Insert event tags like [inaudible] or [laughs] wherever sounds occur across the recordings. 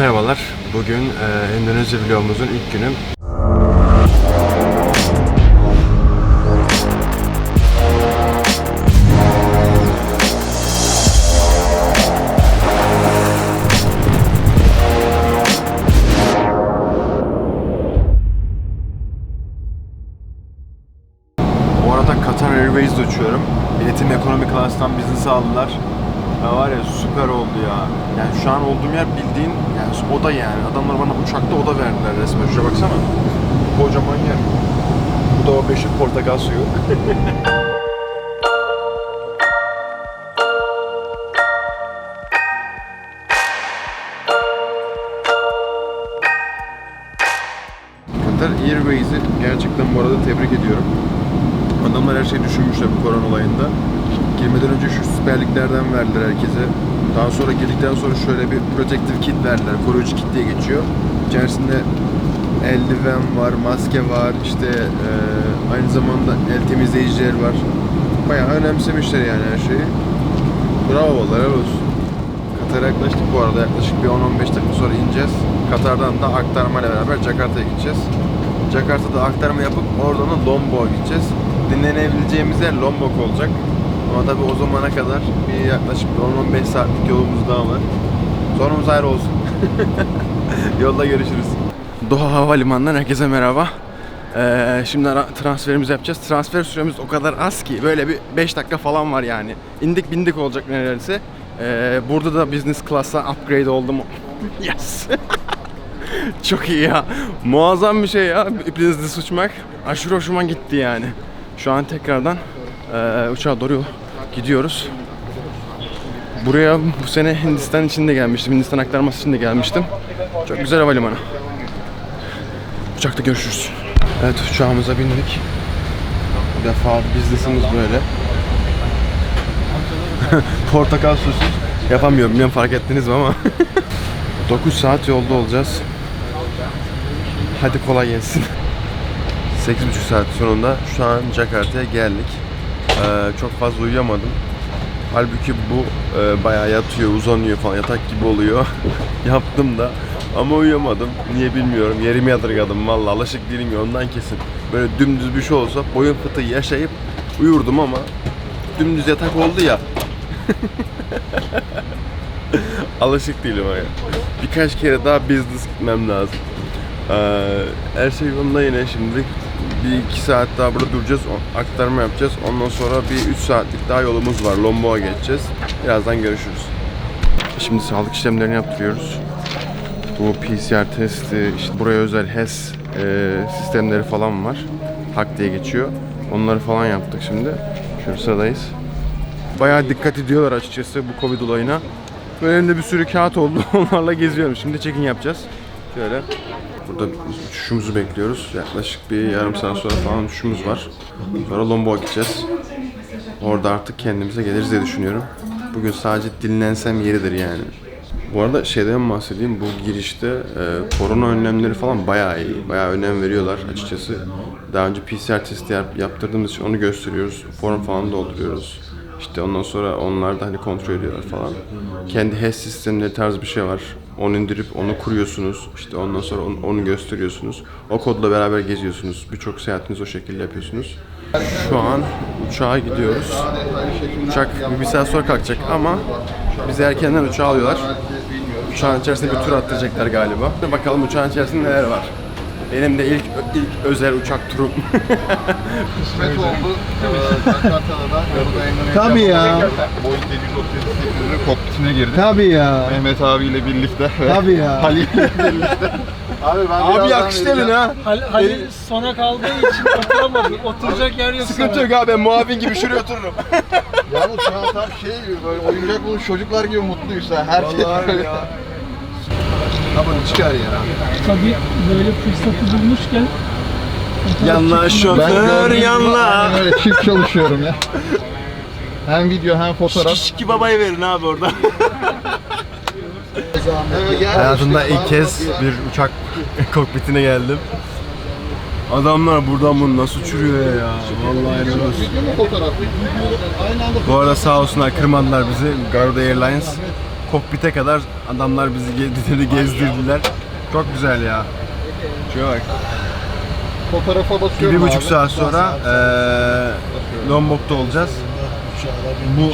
Merhabalar. Bugün e, Endonezya vlogumuzun ilk günü. Bu arada Qatar Airways'de uçuyorum. Biletimi ekonomi klastan business'a aldılar. Ya var ya süper oldu ya. Yani şu an olduğum yer bildiğin yani oda yani. Adamlar bana uçakta oda verdiler resmen. Şuraya baksana. Kocaman yer. Bu da o meşhur portakal suyu. Qatar Airways'i gerçekten bu arada tebrik ediyorum. Adamlar her şeyi düşünmüşler bu korona olayında. Girmeden önce şu Süper Liglerden verdiler herkese. Daha sonra girdikten sonra şöyle bir protective kit verdiler. Koruyucu kit diye geçiyor. İçerisinde eldiven var, maske var, işte eee, aynı zamanda el temizleyiciler var. Bayağı önemsemişler yani her şeyi. Bravo vallahi helal olsun. Katar'a yaklaştık bu arada. Yaklaşık bir 10-15 dakika sonra ineceğiz. Katar'dan da aktarmayla beraber Jakarta'ya gideceğiz. Jakarta'da aktarma yapıp oradan da Lombok'a gideceğiz. Dinlenebileceğimiz yer Lombok olacak. Ama tabii o zamana kadar bir yaklaşık bir 10-15 saatlik yolumuz daha var. Sonumuz ayrı olsun. [laughs] Yolda görüşürüz. Doha Havalimanı'ndan herkese merhaba. Ee, şimdi transferimizi yapacağız. Transfer süremiz o kadar az ki böyle bir 5 dakika falan var yani. İndik bindik olacak neredeyse. Ee, burada da business class'a upgrade oldum. [laughs] yes. [laughs] Çok iyi ya. Muazzam bir şey ya. Business uçmak. Aşırı hoşuma gitti yani. Şu an tekrardan eee uçağa doğru gidiyoruz. Buraya bu sene Hindistan için de gelmiştim. Hindistan aktarması için de gelmiştim. Çok güzel havalimanı. Uçakta görüşürüz. Evet uçağımıza bindik. Bu defa business'ımız böyle. [laughs] Portakal susuz. Yapamıyorum bilmiyorum fark ettiniz mi ama. [laughs] 9 saat yolda olacağız. Hadi kolay gelsin. 8,5 saat sonunda şu an Jakarta'ya geldik. Ee, çok fazla uyuyamadım. Halbuki bu e, bayağı yatıyor, uzanıyor falan, yatak gibi oluyor. [laughs] Yaptım da ama uyuyamadım. Niye bilmiyorum. Yerimi yadırgadım vallahi alışık değilim ya ondan kesin. Böyle dümdüz bir şey olsa boyun fıtığı yaşayıp uyurdum ama dümdüz yatak oldu ya. [laughs] alışık değilim ya. Birkaç kere daha business gitmem lazım. Ee, her şey yolunda yine şimdilik. Bir iki saat daha burada duracağız, aktarma yapacağız. Ondan sonra bir 3 saatlik daha yolumuz var. Lombok'a geçeceğiz. Birazdan görüşürüz. Şimdi sağlık işlemlerini yaptırıyoruz. Bu PCR testi, işte buraya özel HES e, sistemleri falan var. Hak diye geçiyor. Onları falan yaptık şimdi. Şöyle sıradayız. Bayağı dikkat ediyorlar açıkçası bu Covid olayına. Böyle elimde bir sürü kağıt oldu. [laughs] Onlarla geziyorum. Şimdi check-in yapacağız. Şöyle. Burada uçuşumuzu bekliyoruz. Yaklaşık bir yarım saat sonra falan uçuşumuz var. Sonra Lombok'a gideceğiz. Orada artık kendimize geliriz diye düşünüyorum. Bugün sadece dinlensem yeridir yani. Bu arada şeyden bahsedeyim. Bu girişte e, korona önlemleri falan bayağı iyi. Bayağı önem veriyorlar açıkçası. Daha önce PCR testi yap- yaptırdığımız için onu gösteriyoruz. Form falan dolduruyoruz. İşte ondan sonra onlar da hani kontrol ediyorlar falan. Kendi HES sistemleri tarzı bir şey var. Onu indirip onu kuruyorsunuz. İşte ondan sonra onu, onu gösteriyorsunuz. O kodla beraber geziyorsunuz. Birçok seyahatinizi o şekilde yapıyorsunuz. Şu an uçağa gidiyoruz. Uçak bir, saat sonra kalkacak ama bizi erkenden uçağa alıyorlar. Uçağın içerisinde bir tur attıracaklar galiba. Bakalım uçağın içerisinde neler var. Benim de ilk ilk özel uçak turum. kısmet oldu. Ee, Jakarta'da da yolda Tabii ya. Boeing 737-800'ün kokpitine girdik. Tabii ya. Mehmet abiyle birlikte ve Tabii ya. [laughs] Halil ile birlikte. Abi ben Abi yakıştı vereceğim. ha. Hal Halil sona kaldığı için oturamadı. Oturacak yer yok. Sıkıntı yok abi ben muavin gibi şuraya otururum. Yalnız şu an tam şey gibi böyle oyuncak bulmuş çocuklar gibi mutluyuz ha. Her şey böyle. [laughs] Ama çıkar ya. Tabii böyle fırsatı bulmuşken Yanla Ben şoför yanla. aynen öyle çift çalışıyorum ya. Hem video hem fotoğraf. Şiki babayı verin abi orada. [laughs] Hayatımda ilk kez bir uçak kokpitine geldim. Adamlar buradan bunu nasıl uçuruyor ya? Vallahi helal olsun. Bu arada sağ olsunlar kırmadılar bizi. Garuda Airlines. Kokpite kadar adamlar bizi ge- gezdirdiler. Çok güzel ya. Şuraya bak. Fotoğrafa Bir, basıyorum bir buçuk abi. saat sonra eee Lombok'ta olacağız. Bu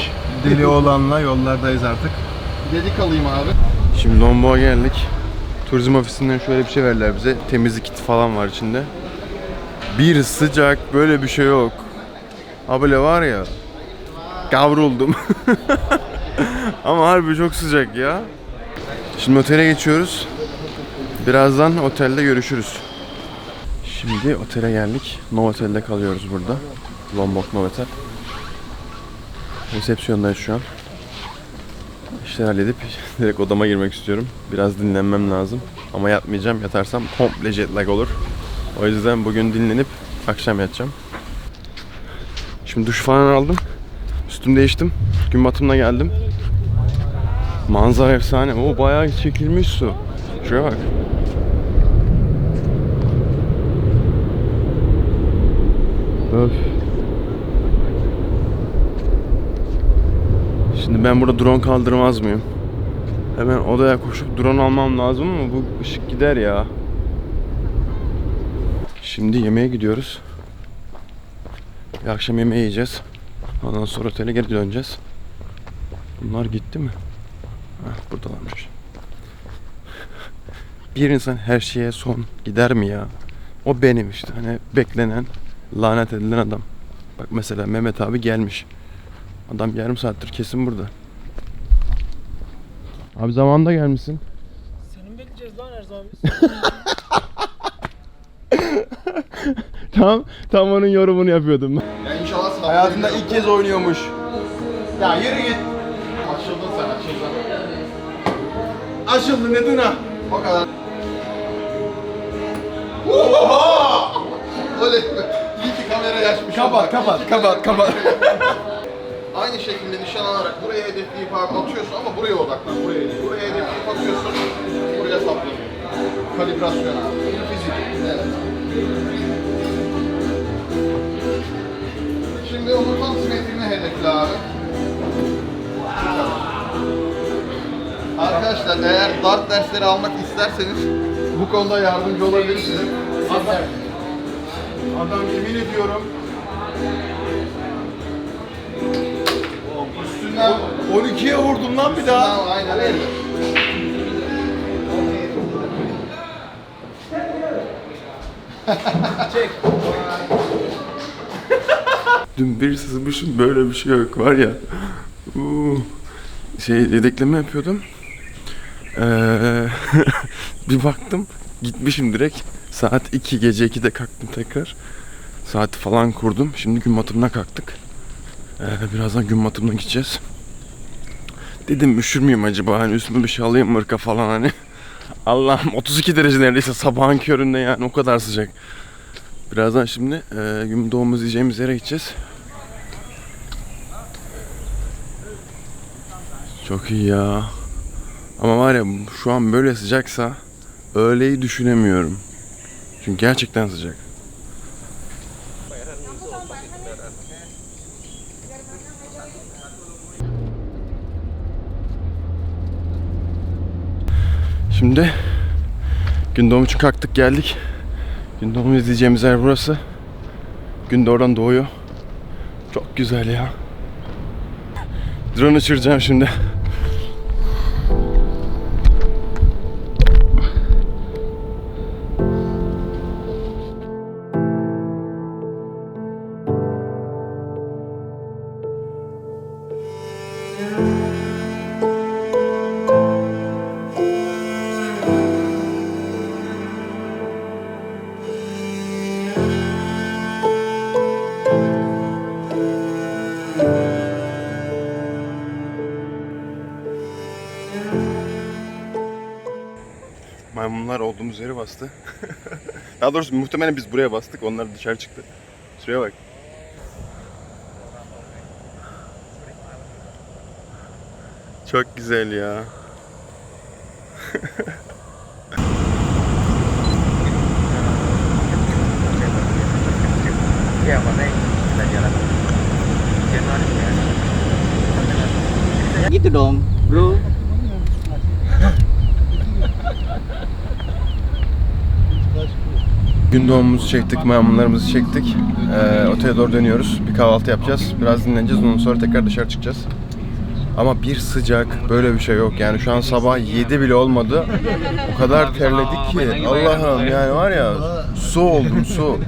deli olanla yollardayız artık. Dedik alayım abi. Şimdi Lombok'a geldik. Turizm ofisinden şöyle bir şey verdiler bize. Temizlik kiti falan var içinde. Bir sıcak böyle bir şey yok. Ha böyle var ya. Kavruldum. [laughs] [laughs] Ama harbi çok sıcak ya. Şimdi otele geçiyoruz. Birazdan otelde görüşürüz. Şimdi otele geldik. Novotel'de kalıyoruz burada. Lombok Novotel. Resepsiyondayız şu an. İşleri halledip [laughs] direkt odama girmek istiyorum. Biraz dinlenmem lazım. Ama yatmayacağım. Yatarsam komple jet lag olur. O yüzden bugün dinlenip akşam yatacağım. Şimdi duş falan aldım. Üstümü değiştim. Gün batımına geldim. Manzara efsane. O bayağı çekilmiş su. Şuraya bak. Öf. Şimdi ben burada drone kaldırmaz mıyım? Hemen odaya koşup drone almam lazım ama bu ışık gider ya. Şimdi yemeğe gidiyoruz. Bir akşam yemeği yiyeceğiz. Ondan sonra otele geri döneceğiz. Bunlar gitti mi? Heh, buradalarmış. [laughs] Bir insan her şeye son gider mi ya? O benim işte. Hani beklenen, lanet edilen adam. Bak mesela Mehmet abi gelmiş. Adam yarım saattir kesin burada. Abi zamanında gelmişsin. Senin bekleyeceğiz lan her zaman biz. [laughs] Tam tam onun yorumunu yapıyordum ben. Hayatında ilk kez oynuyormuş. Ya yürü git. Açıldın sen açıldın. Açıldı ne dına? O kadar. Oha! Öyle iyi ki kamerayı açmışım. Kapat kapat kapat kapat. [laughs] Aynı şekilde nişan alarak buraya hedefleyip abi atıyorsun ama buraya odaklan. Buraya değil. Buraya hedefleyip atıyorsun. Buraya saplanıyor. Kalibrasyon abi. Fizik. Evet. Şimdi onun tam simetrini hedefle abi. Arkadaşlar eğer dart dersleri almak isterseniz bu konuda yardımcı olabilirim size. Adam, adam yemin ediyorum Üstünden 12'ye vurdum lan bir daha. Aynen öyle. [laughs] Dün bir sızmışım böyle bir şey yok var ya. Uuu. Şey yedekleme yapıyordum. Ee, [laughs] bir baktım gitmişim direkt. Saat 2 gece 2'de kalktım tekrar. Saati falan kurdum. Şimdi gün batımına kalktık. Ee, birazdan gün batımına gideceğiz. Dedim üşür müyüm acaba hani üstüme bir şey alayım mırka falan hani. [laughs] Allah'ım 32 derece neredeyse sabahın köründe yani o kadar sıcak. Birazdan şimdi e, gün doğumuz yiyeceğimiz yere gideceğiz. Çok iyi ya. Ama var ya şu an böyle sıcaksa öğleyi düşünemiyorum. Çünkü gerçekten sıcak. Şimdi gün doğum için kalktık geldik. Gün doğumu izleyeceğimiz yer burası. Gün de oradan doğuyor. Çok güzel ya. Drone uçuracağım şimdi. Olduğumuz yere bastı. [laughs] Daha doğrusu muhtemelen biz buraya bastık. Onlar dışarı çıktı. Şuraya bak. Çok güzel ya. gitu dong bro Gün doğumumuzu çektik, maymunlarımızı çektik. Ee, otele doğru dönüyoruz. Bir kahvaltı yapacağız. Biraz dinleneceğiz. Ondan sonra tekrar dışarı çıkacağız. Ama bir sıcak, böyle bir şey yok. Yani şu an sabah 7 bile olmadı. O kadar terledik ki. Allah'ım yani var ya su oldum su.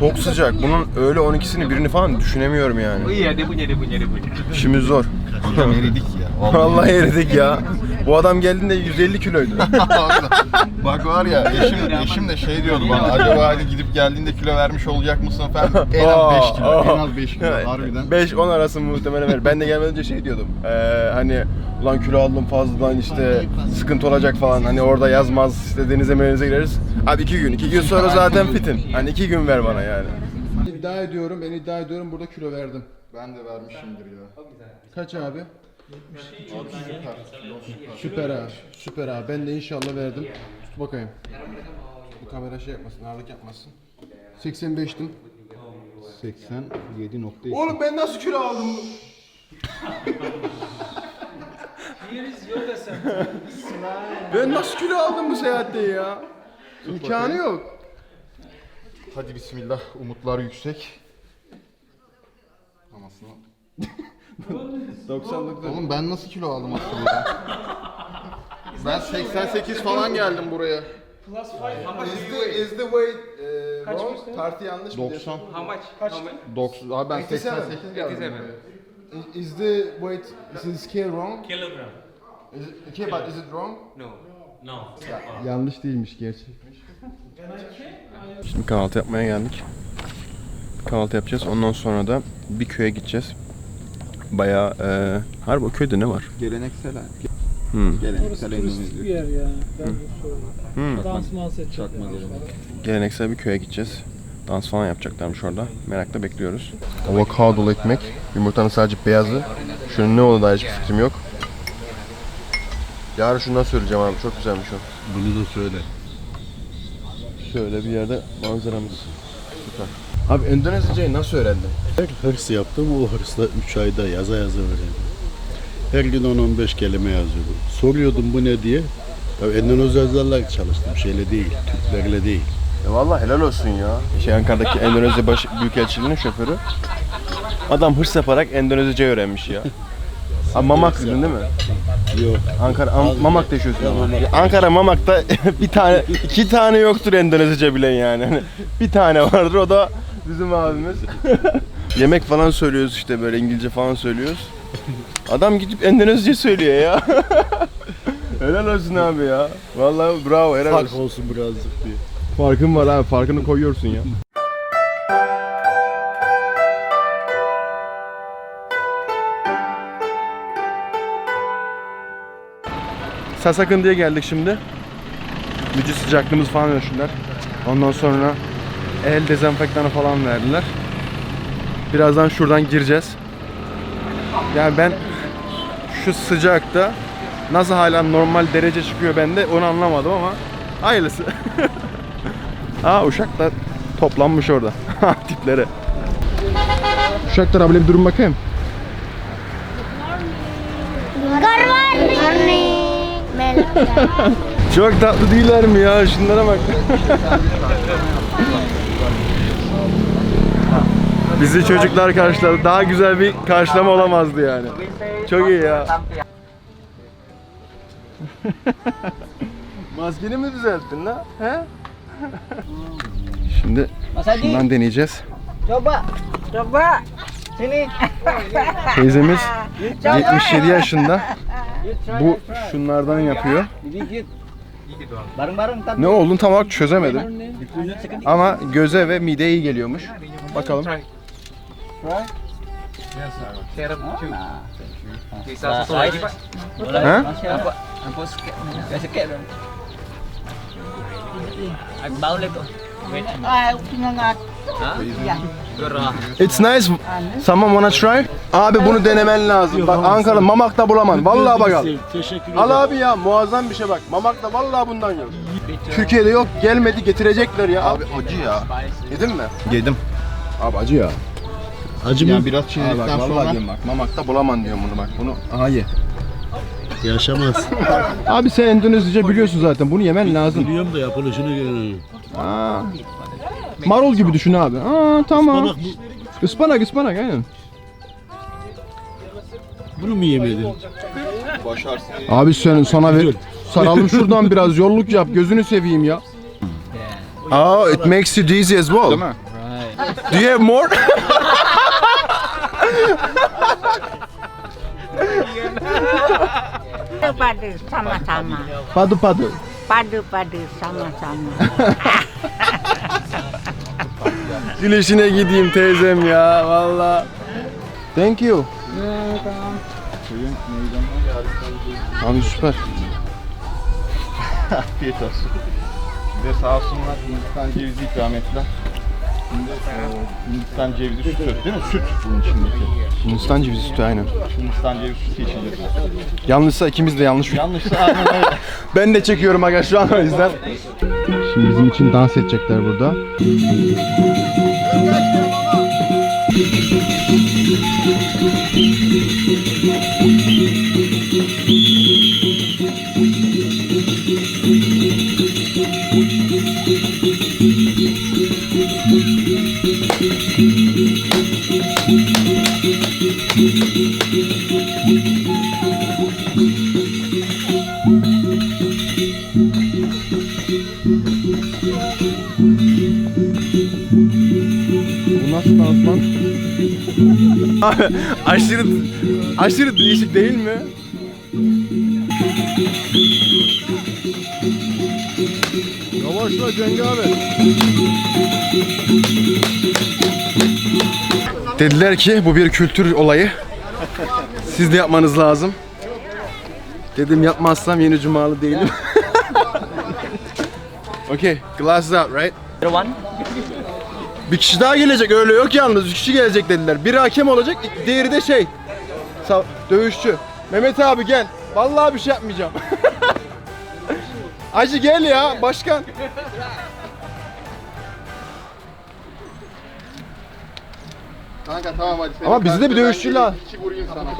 Çok sıcak. Bunun öğle 12'sini birini falan düşünemiyorum yani. Oh iya, dia punya, dia punya, dia punya. İşimiz zor. [laughs] Vallahi eridik ya. Bu adam geldiğinde 150 kiloydu. [laughs] Bak var ya eşim, eşim de şey diyordu bana acaba hani gidip geldiğinde kilo vermiş olacak mısın falan. [laughs] En az 5 kilo. En az 5 kilo harbiden. 5-10 arası muhtemelen verir. Ben de gelmeden önce şey diyordum. Ee, hani ulan kilo aldım fazladan işte sıkıntı olacak falan. Hani orada yazmaz işte denize menize gireriz. Abi iki gün. iki gün sonra zaten fitim. Hani iki gün ver bana yani. İddia ediyorum, ben iddia ediyorum burada kilo verdim. Ben de vermişimdir ya. Kaç abi? Süper ha, süper ha. Ben de inşallah verdim. Tut bakayım. Bu kamera şey yapmasın, ağırlık yapmasın. 85'tim. 87.2. Oğlum ben nasıl kilo aldım? Yeriz yoga sen. [laughs] Ben nasıl kilo aldım bu seyahatte ya? İmkanı yok. Hadi bismillah. Umutlar yüksek. Anasını. [laughs] 99. Oğlum ben nasıl kilo aldım aslında ya? Ben 88 falan geldim buraya. Plus five. Is the, is the weight uh, wrong? Tartı yanlış mı? 90. How much? How much? 90. Abi ben 87. 88 geldim 87. buraya. Is the weight, is the scale wrong? Kilogram. Is it, okay, but is it wrong? No. No. Yanlış değilmiş gerçekmiş. Şimdi kahvaltı yapmaya geldik. Kahvaltı yapacağız. Ondan sonra da bir köye gideceğiz. Bayağı e, harbi o köyde ne var? Geleneksel ha. Hmm. Orası Geleneksel turistik bir yer ya. Ben de. Hmm. Dans mans edecek. Çakma gelenek. Geleneksel bir köye gideceğiz. Dans falan yapacaklarmış orada. Merakla bekliyoruz. Avokadolu ekmek. Yumurtanın sadece beyazı. Şunun ne olduğuna dair hiçbir fikrim yok. Yarın şundan söyleyeceğim abi. Çok güzelmiş o. Bunu da söyle. Şöyle bir yerde manzaramız. Süper. Abi Endonezya'yı nasıl öğrendin? Her hırs yaptım. O hırsla 3 ayda yaza yaza öğrendim. Her gün 10-15 kelime yazıyordum. Soruyordum bu ne diye. Tabii Endonezyalılarla çalıştım. Şeyle değil, Türklerle değil. Ya vallahi helal olsun ya. Şey Ankara'daki Endonezya baş Büyükelçiliğinin şoförü. Adam hırs yaparak Endonezyaca öğrenmiş ya. [laughs] Abi Mamak dedin değil mi? Yok. Ankara Am- Mamak'ta yaşıyorsun ama. Ya Ankara Mamak'ta [laughs] bir tane iki tane yoktur Endonezyaca bilen yani. Hani bir tane vardır o da bizim abimiz. [laughs] Yemek falan söylüyoruz işte böyle İngilizce falan söylüyoruz. Adam gidip Endonezya söylüyor ya. [laughs] helal olsun abi ya. Vallahi bravo helal Fark olsun. olsun birazcık diye. Farkın var abi farkını koyuyorsun ya. Sasakın diye geldik şimdi. Müthiş sıcaklığımız falan ölçtüler. Ondan sonra el dezenfektanı falan verdiler. Birazdan şuradan gireceğiz. Yani ben şu sıcakta nasıl hala normal derece çıkıyor bende onu anlamadım ama hayırlısı. [laughs] Aa uşak da toplanmış orada. [laughs] Tiplere. Uşaklar abla bir durun bakayım. Çok tatlı değiller mi ya? Şunlara bak. [laughs] Bizi çocuklar karşıladı. Daha güzel bir karşılama olamazdı yani. Çok iyi ya. [laughs] Maskeni mi düzelttin la? He? Şimdi şundan deneyeceğiz. Coba, coba. Sini. Teyzemiz 77 yaşında. Bu şunlardan yapıyor. Ne olduğunu tam olarak çözemedim. Ama göze ve mideye iyi geliyormuş. Bakalım. Serum cu. Bisa satu lagi, Pak. Ha? Apa? Apa sikit? Ya sikit dong. Aku bau lagi. Ah, pinangat. Ha? Gerah. It's nice. Someone wanna try? Abi bunu denemen lazım. Bak Ankara Mamak'ta bulamam. Vallahi bak al. Al abi ya muazzam bir şey bak. Mamak'ta vallahi bundan yok. Türkiye'de yok gelmedi getirecekler ya. Abi Acı ya. yedin mi? Yedim. Abi acı ya. Acı mı? Yani biraz çiğnedikten sonra diyorum bak. Mamak'ta bulamam diyorum bunu bak. Bunu aha ye. Yaşamaz. [laughs] Abi sen Endonezyaca biliyorsun zaten. Bunu yemen lazım. Biliyorum da yapılışını görüyorum. Aa, Marul gibi düşün abi. Aa tamam. Ispanak ıspanak aynen. Bunu mu yemedin? Başarsın. Abi sen sana ver. Saralım şuradan biraz yolluk yap. Gözünü seveyim ya. Oh, it makes you dizzy as well. Değil mi? Do you have more? [laughs] Padu sama-sama. padu padu. Padu-padu sama-sama. [laughs] Güleşine gideyim teyzem ya valla. Thank you. Abi süper. Afiyet olsun. Bir de sağ olsunlar Hindistan cevizi ikram ettiler. Şimdi e, Hindistan cevizi sütü değil mi? Süt bunun içindeki. Hindistan cevizi sütü aynen. Hindistan cevizi sütü içeceğiz. Yanlışsa ikimiz de yanlış. Yanlışsa aynen öyle. [laughs] Ben de çekiyorum aga şu an o yüzden. Şimdi bizim için dans edecekler burada. [laughs] aşırı aşırı değişik değil mi? Yavaşla Cengi abi. Dediler ki bu bir kültür olayı. Siz de yapmanız lazım. Dedim yapmazsam yeni cumalı değilim. [laughs] okay, glasses out, right? One. Bir kişi daha gelecek öyle yok yalnız. Üç kişi gelecek dediler. Biri hakem olacak, diğeri de şey. sa- Dövüşçü. Mehmet abi gel. Vallahi bir şey yapmayacağım. [laughs] Acı gel ya başkan. Kanka tamam hadi. Ama bizi de bir dövüşçü la-.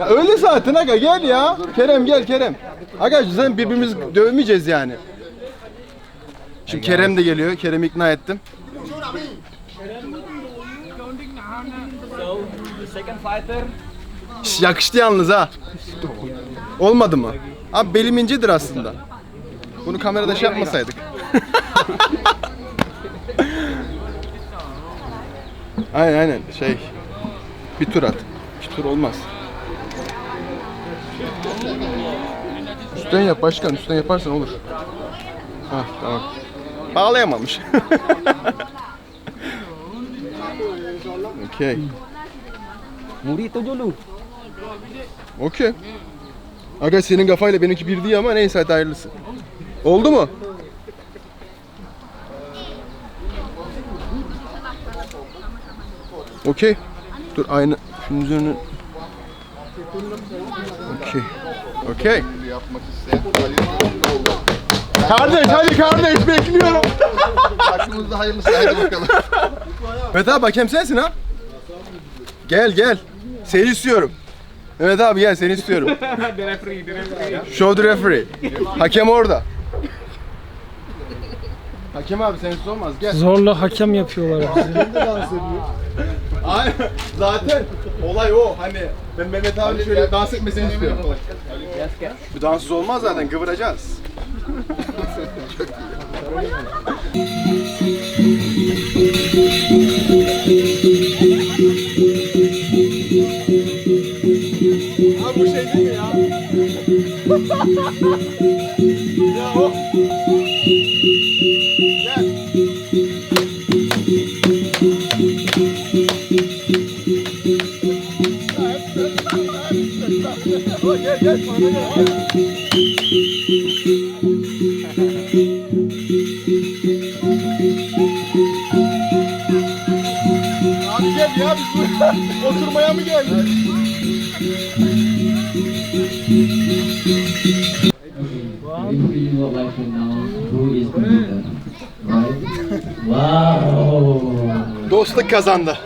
Ya öyle zaten aga gel ya. Kerem gel Kerem. Aga zaten birbirimizi dövmeyeceğiz yani. Şimdi Kerem de geliyor. Kerem'i ikna ettim. Şş, yakıştı yalnız ha. Olmadı mı? Abi belim incedir aslında. Bunu kamerada şey yapmasaydık. [laughs] aynen aynen şey. Bir tur at. İki tur olmaz. Üstten yap başkan. Üstten yaparsan olur. Ha tamam. Bağlayamamış. [laughs] Okey. Muri tu dulu. Okey. Aga senin kafayla benimki bir değil ama neyse hadi hayırlısı. Oldu mu? Okey. Dur aynı şunun üzerine. Okey. Okey. Yapmak isteyen. Kardeş hadi kardeş bekliyorum. Başımızda hayırlısı hadi bakalım. Mehmet abi hakem sensin ha? Gel gel. Seni istiyorum. Mehmet abi gel seni istiyorum. [laughs] Show the referee. Hakem orada. Hakem abi sensiz olmaz gel. Zorla hakem yapıyorlar bizi. Aynen. Zaten olay o. Hani ben Mehmet abi şöyle dans etmesini istiyorum. Bu danssız olmaz zaten kıvıracağız. [laughs] ya o. Gel. Gel gel bana gel. Abi gel ya biz burada oturmaya mı geldik? Everybody in your life right now who is the right? Wow! Dostluk kazandı.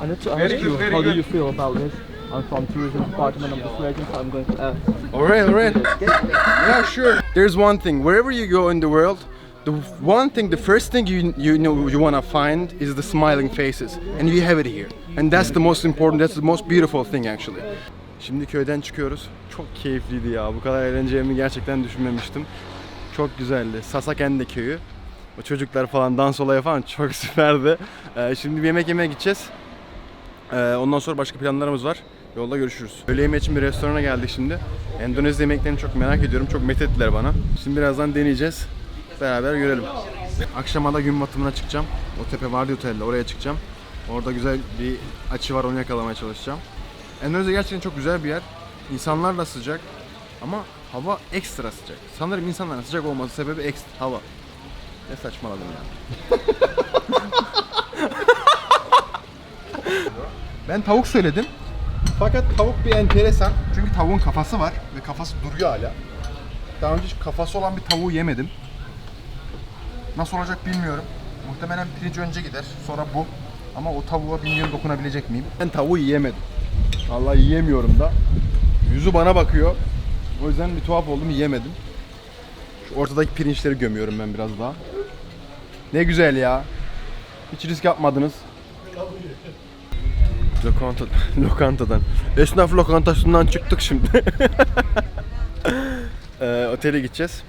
I need to ask you, how do you feel about this? I'm from tourism department of this region, so I'm going to ask. Alright, alright. Yeah, sure. There's one thing. Wherever you go in the world, the one thing, the first thing you you know you wanna find is the smiling faces, and you have it here, and that's the most important. That's the most beautiful thing actually. Şimdi köyden çıkıyoruz. Çok keyifliydi ya. Bu kadar eğleneceğimi gerçekten düşünmemiştim. Çok güzeldi. Sasakende köyü. O çocuklar falan dans olayı falan çok [laughs] süperdi. Ee, şimdi bir yemek yemeye gideceğiz. Ee, ondan sonra başka planlarımız var. Yolda görüşürüz. Öğle yemeği için bir restorana geldik şimdi. Endonezya yemeklerini çok merak ediyorum. Çok methettiler bana. Şimdi birazdan deneyeceğiz. Beraber görelim. Akşama da gün batımına çıkacağım. O tepe vardı otelde oraya çıkacağım. Orada güzel bir açı var onu yakalamaya çalışacağım. Endonezya gerçekten çok güzel bir yer. İnsanlar da sıcak ama hava ekstra sıcak. Sanırım insanların sıcak olması sebebi ekstra hava. Ne saçmaladım ya. [laughs] Ben tavuk söyledim. Fakat tavuk bir enteresan. Çünkü tavuğun kafası var ve kafası duruyor hala. Daha önce hiç kafası olan bir tavuğu yemedim. Nasıl olacak bilmiyorum. Muhtemelen pirinç önce gider, sonra bu. Ama o tavuğa bilmiyorum dokunabilecek miyim? Ben tavuğu yiyemedim. Vallahi yiyemiyorum da. Yüzü bana bakıyor. O yüzden bir tuhaf oldum yiyemedim. Şu ortadaki pirinçleri gömüyorum ben biraz daha. Ne güzel ya. Hiç risk yapmadınız. Lokanta, [laughs] lokantadan. Esnaf lokantasından çıktık şimdi. [laughs] ee, otele gideceğiz.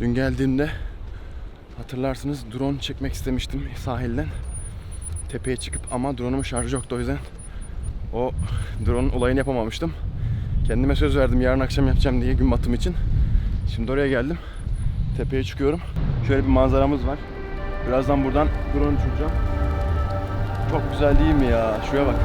Dün geldiğimde hatırlarsınız drone çekmek istemiştim sahilden. Tepeye çıkıp ama drone'umun şarjı yoktu o yüzden o drone olayını yapamamıştım. Kendime söz verdim yarın akşam yapacağım diye gün batımı için. Şimdi oraya geldim. Tepeye çıkıyorum. Şöyle bir manzaramız var. Birazdan buradan drone uçuracağım. Çok güzel değil mi ya? Şuraya bak.